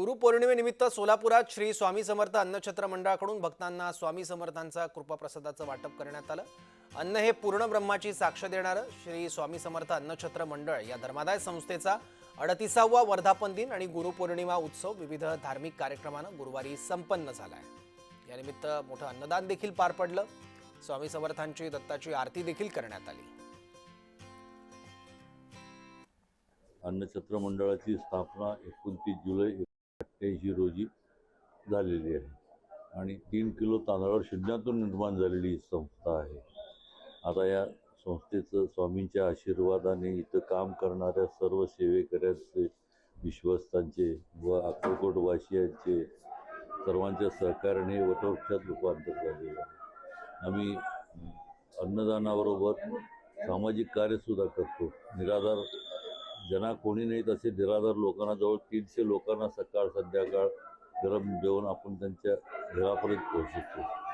गुरुपौर्णिमेनिमित्त सोलापुरात श्री स्वामी समर्थ अन्नछत्र मंडळाकडून भक्तांना स्वामी समर्थांचा कृपाप्रसादाचं वाटप करण्यात आलं. अन्न हे पूर्ण ब्रह्माची साक्ष देणारं श्री स्वामी समर्थ अन्नछत्र मंडळ या धर्मादाय संस्थेचा अडतिसावा वर्धापन दिन आणि गुरुपौर्णिमा उत्सव विविध धार्मिक कार्यक्रमानं गुरुवारी संपन्न झाला आहे यानिमित्त मोठं अन्नदान देखील पार पडलं. स्वामी समर्थांची दत्ताची आरती देखील करण्यात आली. अन्नछत्र मंडळाची स्थापना एकोणतीस जुलै ऐंशी रोजी झालेली आहे. आणि तीन किलो तांदळावर शून्यातून निर्माण झालेली ही संस्था आहे. आता या संस्थेचं स्वामींच्या आशीर्वादाने इथं काम करणाऱ्या सर्व सेवेकऱ्यांचे विश्वस्तांचे व अक्कलकोटवासियांचे सर्वांच्या सहकार्याने वटवृक्षात रूपांतर झालेलं आहे. आम्ही अन्नदानाबरोबर सामाजिक कार्यसुद्धा करतो. निराधार ज्यांना कोणी नाही तसे निराधार लोकांना जवळ तीनशे लोकांना सकाळ संध्याकाळ गरम जेवण आपण त्यांच्या घरापर्यंत पोहोचतो